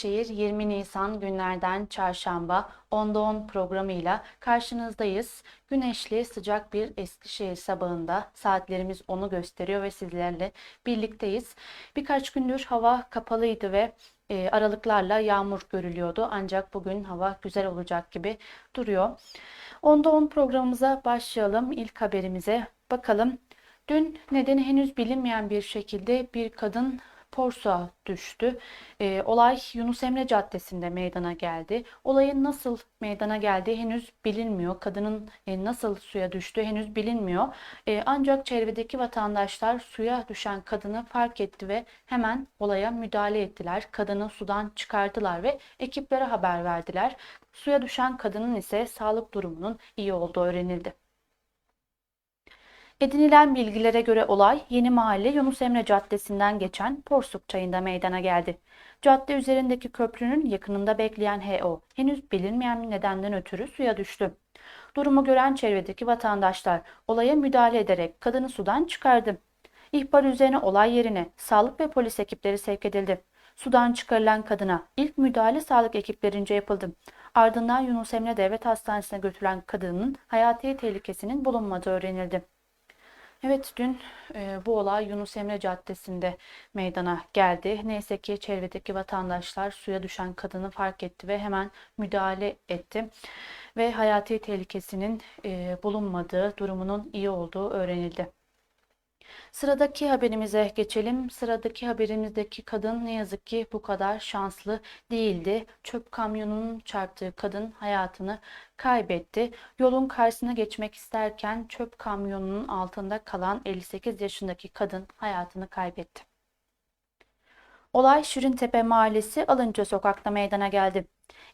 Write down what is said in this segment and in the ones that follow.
Eskişehir 20 Nisan günlerden çarşamba 10'da 10 programıyla karşınızdayız. Güneşli sıcak bir Eskişehir sabahında saatlerimiz onu gösteriyor ve sizlerle birlikteyiz. Birkaç gündür hava kapalıydı ve e, aralıklarla yağmur görülüyordu. Ancak bugün hava güzel olacak gibi duruyor. 10'da 10 programımıza başlayalım. İlk haberimize bakalım. Dün nedeni henüz bilinmeyen bir şekilde bir kadın Porsuğa düştü. E, olay Yunus Emre Caddesi'nde meydana geldi. Olayın nasıl meydana geldiği henüz bilinmiyor. Kadının e, nasıl suya düştüğü henüz bilinmiyor. E, ancak çevredeki vatandaşlar suya düşen kadını fark etti ve hemen olaya müdahale ettiler. Kadını sudan çıkardılar ve ekiplere haber verdiler. Suya düşen kadının ise sağlık durumunun iyi olduğu öğrenildi. Edinilen bilgilere göre olay Yeni Mahalle Yunus Emre Caddesi'nden geçen Porsuk Çayı'nda meydana geldi. Cadde üzerindeki köprünün yakınında bekleyen HO henüz bilinmeyen nedenden ötürü suya düştü. Durumu gören çevredeki vatandaşlar olaya müdahale ederek kadını sudan çıkardı. İhbar üzerine olay yerine sağlık ve polis ekipleri sevk edildi. Sudan çıkarılan kadına ilk müdahale sağlık ekiplerince yapıldı. Ardından Yunus Emre Devlet Hastanesi'ne götürülen kadının hayati tehlikesinin bulunmadığı öğrenildi. Evet dün e, bu olay Yunus Emre Caddesi'nde meydana geldi. Neyse ki çevredeki vatandaşlar suya düşen kadını fark etti ve hemen müdahale etti. Ve hayati tehlikesinin e, bulunmadığı, durumunun iyi olduğu öğrenildi. Sıradaki haberimize geçelim. Sıradaki haberimizdeki kadın ne yazık ki bu kadar şanslı değildi. Çöp kamyonunun çarptığı kadın hayatını kaybetti. Yolun karşısına geçmek isterken çöp kamyonunun altında kalan 58 yaşındaki kadın hayatını kaybetti. Olay Şirintepe Mahallesi Alınca Sokak'ta meydana geldi.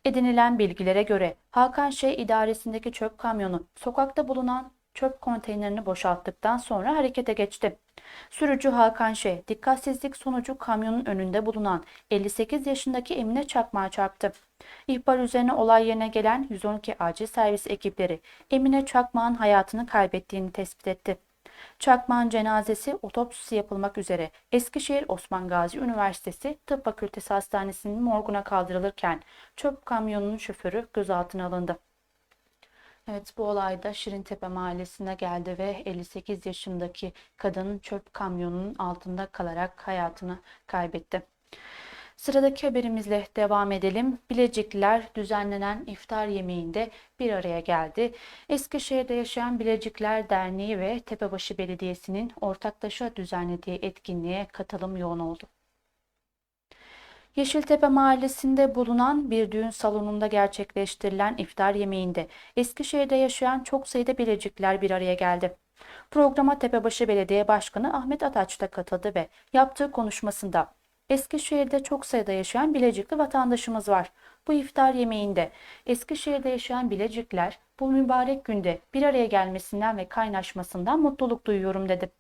Edinilen bilgilere göre Hakan Şey idaresindeki çöp kamyonu sokakta bulunan çöp konteynerini boşalttıktan sonra harekete geçti. Sürücü Hakan Şey, dikkatsizlik sonucu kamyonun önünde bulunan 58 yaşındaki Emine Çakmağa çarptı. İhbar üzerine olay yerine gelen 112 acil servis ekipleri Emine Çakmağ'ın hayatını kaybettiğini tespit etti. Çakmağ'ın cenazesi otopsisi yapılmak üzere Eskişehir Osman Gazi Üniversitesi Tıp Fakültesi Hastanesi'nin morguna kaldırılırken çöp kamyonunun şoförü gözaltına alındı. Evet bu olayda Şirintepe mahallesine geldi ve 58 yaşındaki kadın çöp kamyonunun altında kalarak hayatını kaybetti. Sıradaki haberimizle devam edelim. Bilecikliler düzenlenen iftar yemeğinde bir araya geldi. Eskişehir'de yaşayan Bilecikler Derneği ve Tepebaşı Belediyesi'nin ortaklaşa düzenlediği etkinliğe katılım yoğun oldu. Yeşiltepe Mahallesi'nde bulunan bir düğün salonunda gerçekleştirilen iftar yemeğinde Eskişehir'de yaşayan çok sayıda bilecikler bir araya geldi. Programa Tepebaşı Belediye Başkanı Ahmet Ataç da katıldı ve yaptığı konuşmasında Eskişehir'de çok sayıda yaşayan Bilecikli vatandaşımız var. Bu iftar yemeğinde Eskişehir'de yaşayan Bilecikler bu mübarek günde bir araya gelmesinden ve kaynaşmasından mutluluk duyuyorum dedi.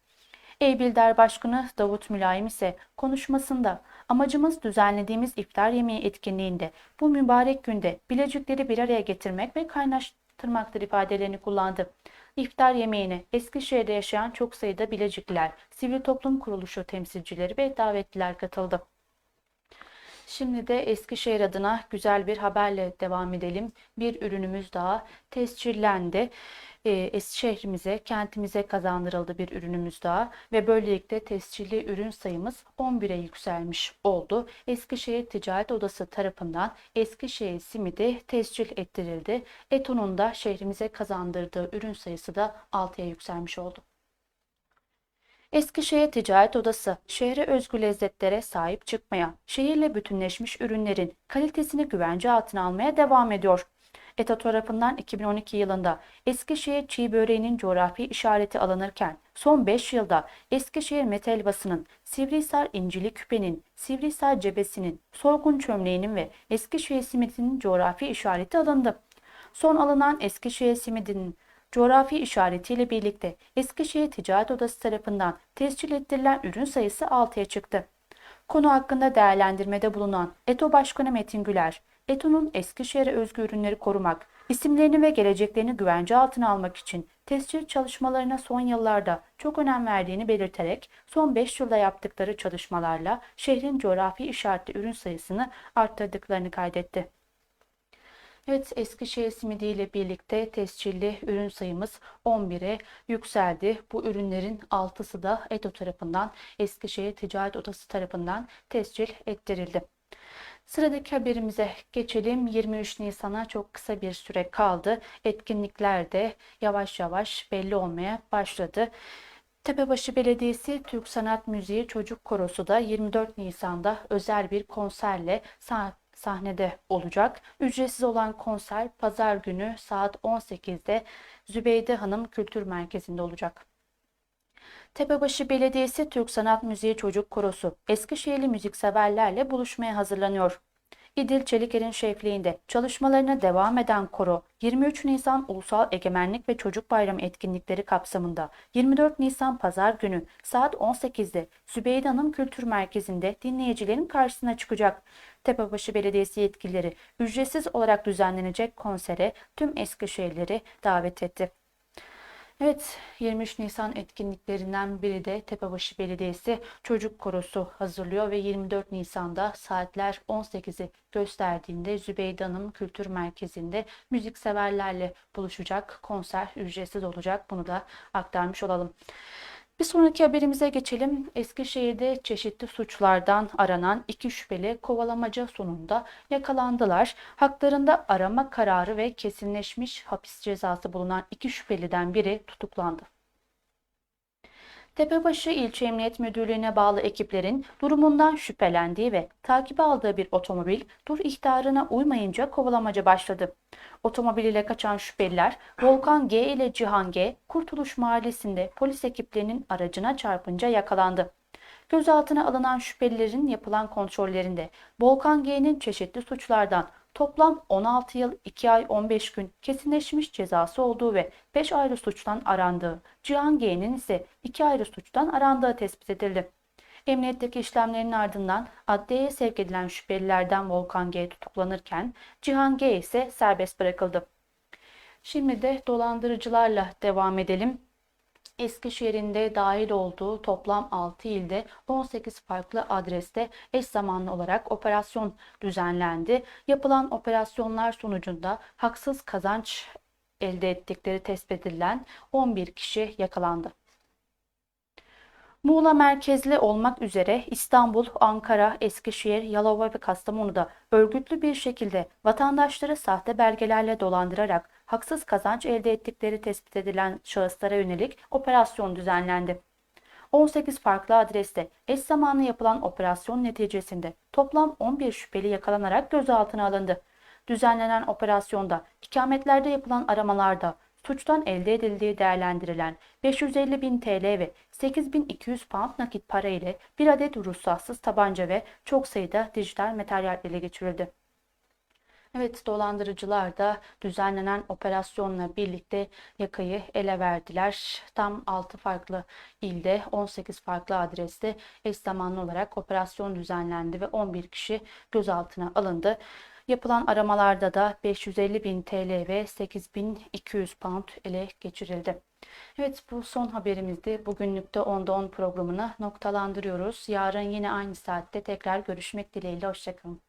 Eybildar Başkanı Davut Mülayim ise konuşmasında amacımız düzenlediğimiz iftar yemeği etkinliğinde bu mübarek günde Bilecikleri bir araya getirmek ve kaynaştırmaktır ifadelerini kullandı. İftar yemeğine Eskişehir'de yaşayan çok sayıda Bilecikliler, sivil toplum kuruluşu temsilcileri ve davetliler katıldı. Şimdi de Eskişehir adına güzel bir haberle devam edelim. Bir ürünümüz daha tescillendi e, şehrimize, kentimize kazandırıldı bir ürünümüz daha ve böylelikle tescilli ürün sayımız 11'e yükselmiş oldu. Eskişehir Ticaret Odası tarafından Eskişehir simidi tescil ettirildi. Eton'un da şehrimize kazandırdığı ürün sayısı da 6'ya yükselmiş oldu. Eskişehir Ticaret Odası, şehre özgü lezzetlere sahip çıkmaya, şehirle bütünleşmiş ürünlerin kalitesini güvence altına almaya devam ediyor. ETA tarafından 2012 yılında Eskişehir çiğ böreğinin coğrafi işareti alınırken son 5 yılda Eskişehir metal basının, Sivrihisar incili küpenin, Sivrihisar cebesinin, Sorgun çömleğinin ve Eskişehir simidinin coğrafi işareti alındı. Son alınan Eskişehir simidinin coğrafi işaretiyle birlikte Eskişehir Ticaret Odası tarafından tescil ettirilen ürün sayısı 6'ya çıktı. Konu hakkında değerlendirmede bulunan ETO Başkanı Metin Güler, ETO'nun Eskişehir'e özgü ürünleri korumak, isimlerini ve geleceklerini güvence altına almak için tescil çalışmalarına son yıllarda çok önem verdiğini belirterek son 5 yılda yaptıkları çalışmalarla şehrin coğrafi işaretli ürün sayısını arttırdıklarını kaydetti. Evet, Eskişehir simidi ile birlikte tescilli ürün sayımız 11'e yükseldi. Bu ürünlerin 6'sı da ETO tarafından, Eskişehir Ticaret Odası tarafından tescil ettirildi. Sıradaki haberimize geçelim. 23 Nisan'a çok kısa bir süre kaldı. Etkinlikler de yavaş yavaş belli olmaya başladı. Tepebaşı Belediyesi Türk Sanat Müziği Çocuk Korosu da 24 Nisan'da özel bir konserle sah- sahnede olacak. Ücretsiz olan konser pazar günü saat 18'de Zübeyde Hanım Kültür Merkezi'nde olacak. Tepebaşı Belediyesi Türk Sanat Müziği Çocuk Korosu Eskişehirli müzikseverlerle buluşmaya hazırlanıyor. İdil Çeliker'in şefliğinde çalışmalarına devam eden koro 23 Nisan Ulusal Egemenlik ve Çocuk Bayramı etkinlikleri kapsamında 24 Nisan Pazar günü saat 18'de Zübeyde Hanım Kültür Merkezi'nde dinleyicilerin karşısına çıkacak. Tepebaşı Belediyesi yetkilileri ücretsiz olarak düzenlenecek konsere tüm Eskişehirleri davet etti. Evet, 23 Nisan etkinliklerinden biri de Tepebaşı Belediyesi Çocuk Korosu hazırlıyor ve 24 Nisan'da saatler 18'i gösterdiğinde Zübeyde Hanım Kültür Merkezi'nde müzikseverlerle buluşacak. Konser ücretsiz olacak. Bunu da aktarmış olalım. Bir sonraki haberimize geçelim. Eskişehir'de çeşitli suçlardan aranan iki şüpheli kovalamaca sonunda yakalandılar. Haklarında arama kararı ve kesinleşmiş hapis cezası bulunan iki şüpheliden biri tutuklandı. Tepebaşı İlçe Emniyet Müdürlüğü'ne bağlı ekiplerin durumundan şüphelendiği ve takibe aldığı bir otomobil dur ihtarına uymayınca kovalamaca başladı. Otomobil ile kaçan şüpheliler Volkan G ile Cihan G Kurtuluş Mahallesi'nde polis ekiplerinin aracına çarpınca yakalandı. Gözaltına alınan şüphelilerin yapılan kontrollerinde Volkan G'nin çeşitli suçlardan toplam 16 yıl 2 ay 15 gün kesinleşmiş cezası olduğu ve 5 ayrı suçtan arandığı, Cihan G'nin ise 2 ayrı suçtan arandığı tespit edildi. Emniyetteki işlemlerin ardından adliyeye sevk edilen şüphelilerden Volkan G tutuklanırken Cihan G ise serbest bırakıldı. Şimdi de dolandırıcılarla devam edelim. Eskişehir'in de dahil olduğu toplam 6 ilde 18 farklı adreste eş zamanlı olarak operasyon düzenlendi. Yapılan operasyonlar sonucunda haksız kazanç elde ettikleri tespit edilen 11 kişi yakalandı. Muğla merkezli olmak üzere İstanbul, Ankara, Eskişehir, Yalova ve Kastamonu'da örgütlü bir şekilde vatandaşları sahte belgelerle dolandırarak haksız kazanç elde ettikleri tespit edilen şahıslara yönelik operasyon düzenlendi. 18 farklı adreste eş zamanlı yapılan operasyon neticesinde toplam 11 şüpheli yakalanarak gözaltına alındı. Düzenlenen operasyonda ikametlerde yapılan aramalarda suçtan elde edildiği değerlendirilen 550 bin TL ve 8200 pound nakit para ile bir adet ruhsatsız tabanca ve çok sayıda dijital materyal ele geçirildi. Evet dolandırıcılar da düzenlenen operasyonla birlikte yakayı ele verdiler. Tam 6 farklı ilde 18 farklı adreste eş zamanlı olarak operasyon düzenlendi ve 11 kişi gözaltına alındı. Yapılan aramalarda da 550 bin TL ve 8200 pound ele geçirildi. Evet bu son haberimizdi. Bugünlükte Onda 10 programını noktalandırıyoruz. Yarın yine aynı saatte tekrar görüşmek dileğiyle. Hoşçakalın.